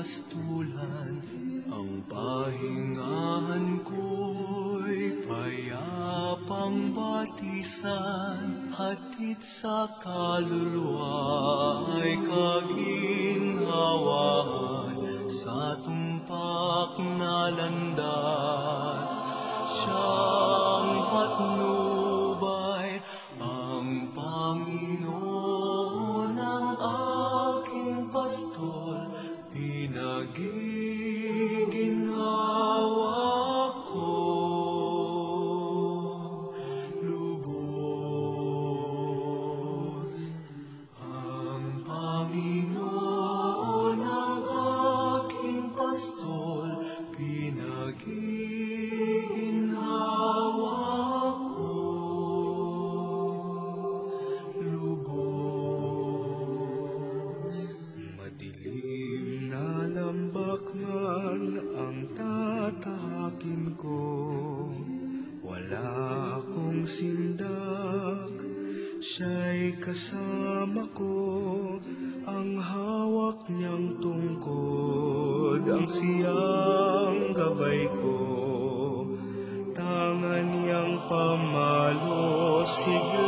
pastulan ang pahingahan ko'y payapang batisan. Hatid sa kaluluwa ay kaginhawahan Sa tumpak na landas Siya man ang tatahakin ko. Wala akong sindak. Siya'y kasama ko. Ang hawak niyang tungkod Ang siyang gabay ko. Tangan niyang pamalo ang